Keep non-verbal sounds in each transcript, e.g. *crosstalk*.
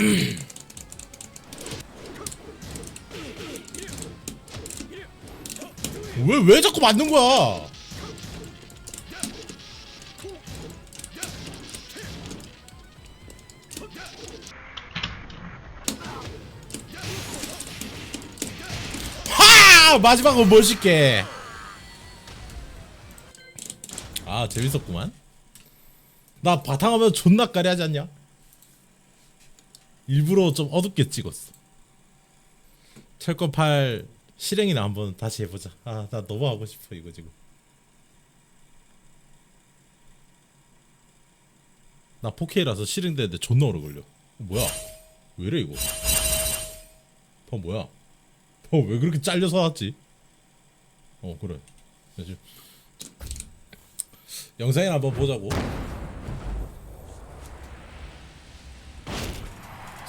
*clears throat* 왜 왜 자꾸 맞는 거야? 하! 마지막은 멋있게. 아 재밌었구만. 나 바탕화면 존나 까리하지 않냐? 일부러 좀 어둡게 찍었어. 철권 8 실행이나 한번 다시 해보자. 아, 나 너무 하고 싶어 이거 지금. 나 4K라서 실행되는데 존나 오래 걸려. 어, 뭐야? 왜래 이거? 어 뭐야? 어왜 그렇게 잘려서 왔지? 어 그래. 영상이나 한번 보자고.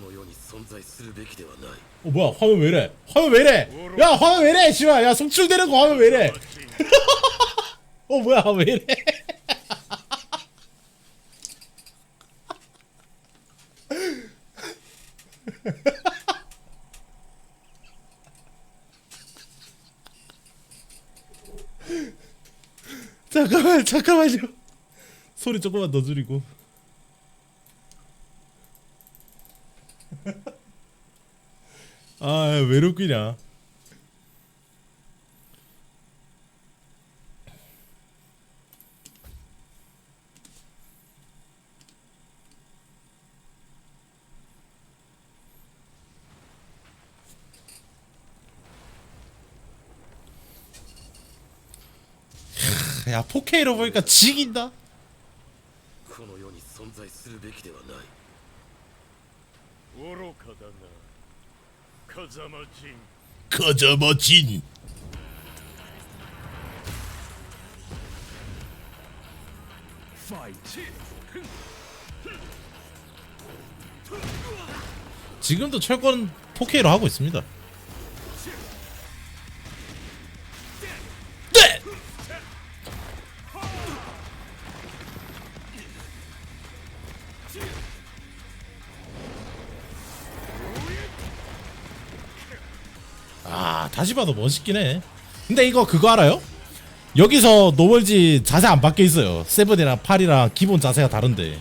の世に存在するべきではない 어 뭐야 화면 왜래 화면 왜래 야 화면 왜래 씨발 야 송출되는 거 화면 왜래 *laughs* 어 뭐야 왜래 *laughs* 잠깐만 잠깐만요 소리 조금만 더 줄이고 *laughs* 아? 하, 야, 4K로 보니까 지긴다. 愚かだな風間陣 거저머진. 지금도 철권 4K로 하고 있습니다. 아 다시 봐도 멋있긴 해. 근데 이거 그거 알아요? 여기서 노멀지 자세 안 바뀌어 있어요. 세븐이랑 8이랑 기본 자세가 다른데.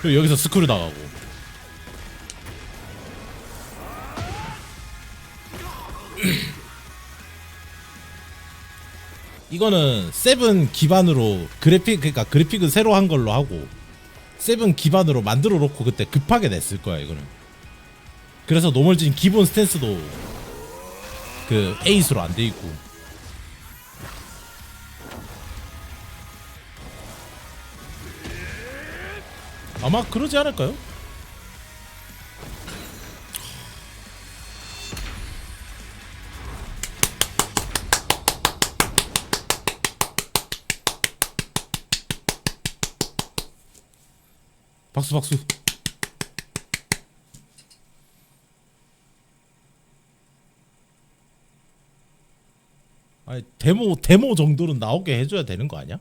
그리고 여기서 스크류 나가고. *clears throat* 이거는 세븐 기반으로 그래픽 그러니까 그래픽은 새로 한 걸로 하고 세븐 기반으로 만들어 놓고 그때 급하게 냈을 거야 이거는. 그래서 노멀진 기본 스탠스도 그 에이스로 안 돼 있고 아마 그러지 않을까요? 박수 박수 아니 데모 데모 정도는 나오게 해줘야 되는 거 아니야?